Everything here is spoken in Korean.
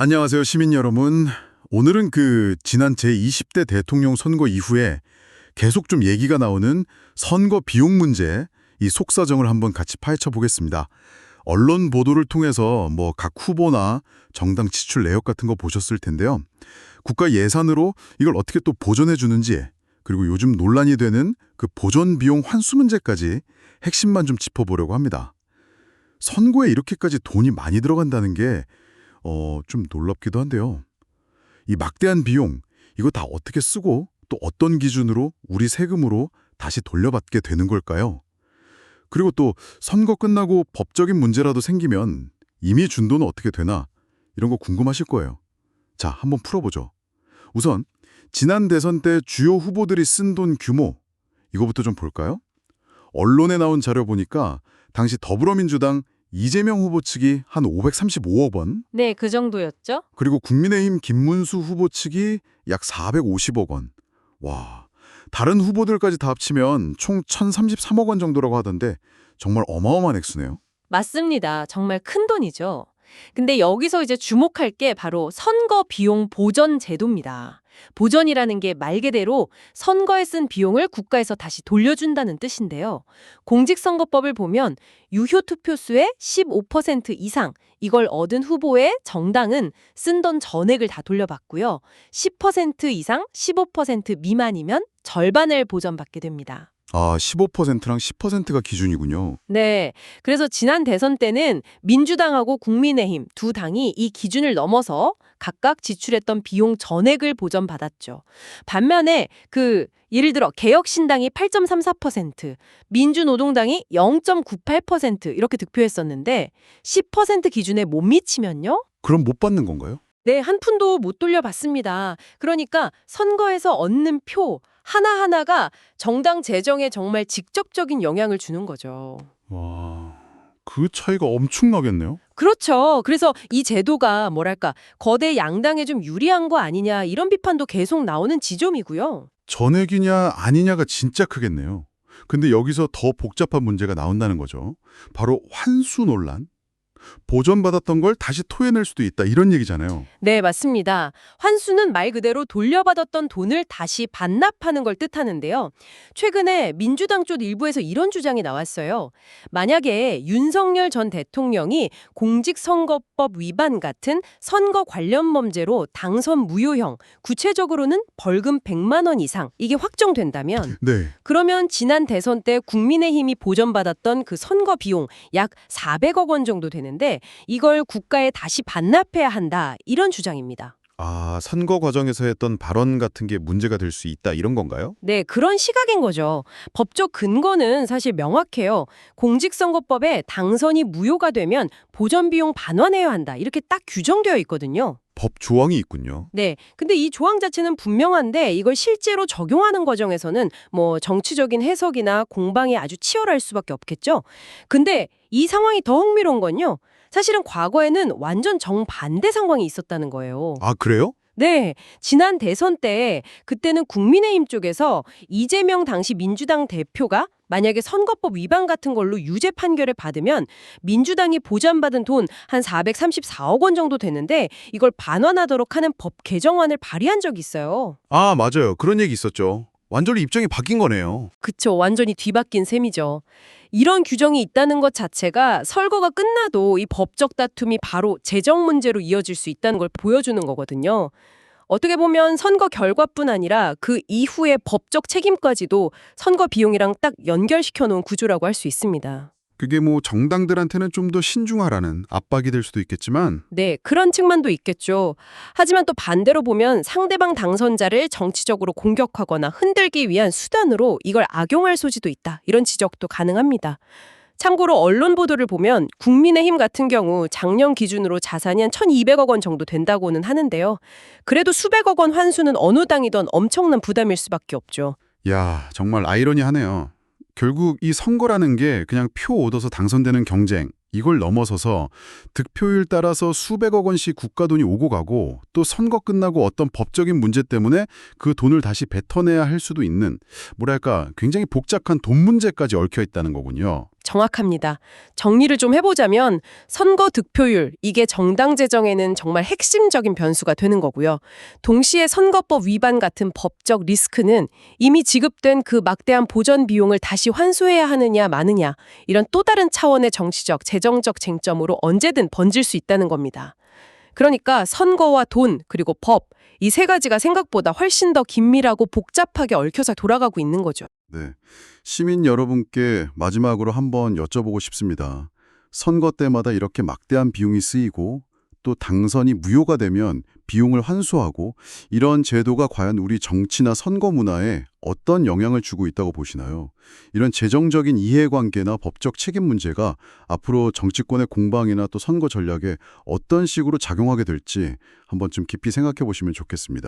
안녕하세요, 시민 여러분. 오늘은 그 지난 제20대 대통령 선거 이후에 계속 좀 얘기가 나오는 선거 비용 문제, 이 속사정을 한번 같이 파헤쳐 보겠습니다. 언론 보도를 통해서 뭐 각 후보나 정당 지출 내역 같은 거 보셨을 텐데요. 국가 예산으로 이걸 어떻게 또 보존해 주는지, 그리고 요즘 논란이 되는 그 보존 비용 환수 문제까지 핵심만 좀 짚어보려고 합니다. 선거에 이렇게까지 돈이 많이 들어간다는 게 어, 좀 놀랍기도 한데요. 이 막대한 비용, 이거 다 어떻게 쓰고 또 어떤 기준으로 우리 세금으로 다시 돌려받게 되는 걸까요? 그리고 또 선거 끝나고 법적인 문제라도 생기면 이미 준 돈은 어떻게 되나 이런 거 궁금하실 거예요. 자, 한번 풀어보죠. 우선 지난 대선 때 주요 후보들이 쓴 돈 규모 이거부터 좀 볼까요? 언론에 나온 자료 보니까 당시 더불어민주당 이재명 후보 측이 한 535억 원, 네, 그 정도였죠. 그리고 국민의힘 김문수 후보 측이 약 450억 원. 와, 다른 후보들까지 다 합치면 총 1,033억 원 정도라고 하던데 정말 어마어마한 액수네요. 맞습니다. 정말 큰 돈이죠. 근데 여기서 이제 주목할 게 바로 선거 비용 보전 제도입니다. 보전이라는 게 말 그대로 선거에 쓴 비용을 국가에서 다시 돌려준다는 뜻인데요. 공직선거법을 보면 유효 투표수의 15% 이상 이걸 얻은 후보의 정당은 쓴 돈 전액을 다 돌려받고요. 10% 이상 15% 미만이면 절반을 보전받게 됩니다. 아, 15%랑 10%가 기준이군요. 네. 그래서 지난 대선 때는 민주당하고 국민의힘 두 당이 이 기준을 넘어서 각각 지출했던 비용 전액을 보전받았죠. 반면에 그 예를 들어 개혁신당이 8.34%, 민주노동당이 0.98% 이렇게 득표했었는데 10% 기준에 못 미치면요? 그럼 못 받는 건가요? 네, 한 푼도 못 돌려받습니다. 그러니까 선거에서 얻는 표 하나하나가 정당 재정에 정말 직접적인 영향을 주는 거죠. 와, 그 차이가 엄청나겠네요. 그렇죠. 그래서 이 제도가 뭐랄까 거대 양당에 좀 유리한 거 아니냐 이런 비판도 계속 나오는 지점이고요. 전액이냐 아니냐가 진짜 크겠네요. 근데 여기서 더 복잡한 문제가 나온다는 거죠. 바로 환수 논란. 보전받았던 걸 다시 토해낼 수도 있다 이런 얘기잖아요. 네, 맞습니다. 환수는 말 그대로 돌려받았던 돈을 다시 반납하는 걸 뜻하는데요. 최근에 민주당 쪽 일부에서 이런 주장이 나왔어요. 만약에 윤석열 전 대통령이 공직선거법 위반 같은 선거 관련 범죄로 당선 무효형, 구체적으로는 벌금 100만 원 이상 이게 확정된다면 네. 그러면 지난 대선 때 국민의힘이 보전받았던 그 선거 비용 약 400억 원 정도 되는 데 이걸 국가에 다시 반납해야 한다 이런 주장입니다. 아, 선거 과정에서 했던 발언 같은 게 문제가 될 수 있다 이런 건가요? 네, 그런 시각인 거죠. 법적 근거는 사실 명확해요. 공직선거법에 당선이 무효가 되면 보전 비용 반환해야 한다. 이렇게 딱 규정되어 있거든요. 법 조항이 있군요. 네. 근데 이 조항 자체는 분명한데 이걸 실제로 적용하는 과정에서는 뭐 정치적인 해석이나 공방이 아주 치열할 수밖에 없겠죠. 근데 이 상황이 더 흥미로운 건요. 사실은 과거에는 완전 정반대 상황이 있었다는 거예요. 아, 그래요? 네. 지난 대선 때 그때는 국민의힘 쪽에서 이재명 당시 민주당 대표가 만약에 선거법 위반 같은 걸로 유죄 판결을 받으면 민주당이 보전받은 돈 한 434억 원 정도 되는데 이걸 반환하도록 하는 법 개정안을 발의한 적이 있어요. 아, 맞아요. 그런 얘기 있었죠. 완전히 입장이 바뀐 거네요. 그쵸. 완전히 뒤바뀐 셈이죠. 이런 규정이 있다는 것 자체가 선거가 끝나도 이 법적 다툼이 바로 재정 문제로 이어질 수 있다는 걸 보여주는 거거든요. 어떻게 보면 선거 결과뿐 아니라 그 이후의 법적 책임까지도 선거 비용이랑 딱 연결시켜 놓은 구조라고 할 수 있습니다. 그게 뭐 정당들한테는 좀 더 신중하라는 압박이 될 수도 있겠지만 네, 그런 측면도 있겠죠. 하지만 또 반대로 보면 상대방 당선자를 정치적으로 공격하거나 흔들기 위한 수단으로 이걸 악용할 소지도 있다. 이런 지적도 가능합니다. 참고로 언론 보도를 보면 국민의힘 같은 경우 작년 기준으로 자산이 한 1,200억 원 정도 된다고는 하는데요. 그래도 수백억 원 환수는 어느 당이든 엄청난 부담일 수밖에 없죠. 야, 정말 아이러니하네요. 결국 이 선거라는 게 그냥 표 얻어서 당선되는 경쟁, 이걸 넘어서서 득표율 따라서 수백억 원씩 국가 돈이 오고 가고 또 선거 끝나고 어떤 법적인 문제 때문에 그 돈을 다시 뱉어내야 할 수도 있는 뭐랄까 굉장히 복잡한 돈 문제까지 얽혀 있다는 거군요. 정확합니다. 정리를 좀 해보자면 선거 득표율, 이게 정당 재정에는 정말 핵심적인 변수가 되는 거고요. 동시에 선거법 위반 같은 법적 리스크는 이미 지급된 그 막대한 보전 비용을 다시 환수해야 하느냐 마느냐 이런 또 다른 차원의 정치적, 재정적 쟁점으로 언제든 번질 수 있다는 겁니다. 그러니까 선거와 돈 그리고 법 이 세 가지가 생각보다 훨씬 더 긴밀하고 복잡하게 얽혀서 돌아가고 있는 거죠. 네. 시민 여러분께 마지막으로 한번 여쭤보고 싶습니다. 선거 때마다 이렇게 막대한 비용이 쓰이고 또 당선이 무효가 되면 비용을 환수하고 이런 제도가 과연 우리 정치나 선거 문화에 어떤 영향을 주고 있다고 보시나요? 이런 재정적인 이해관계나 법적 책임 문제가 앞으로 정치권의 공방이나 또 선거 전략에 어떤 식으로 작용하게 될지 한번 좀 깊이 생각해 보시면 좋겠습니다.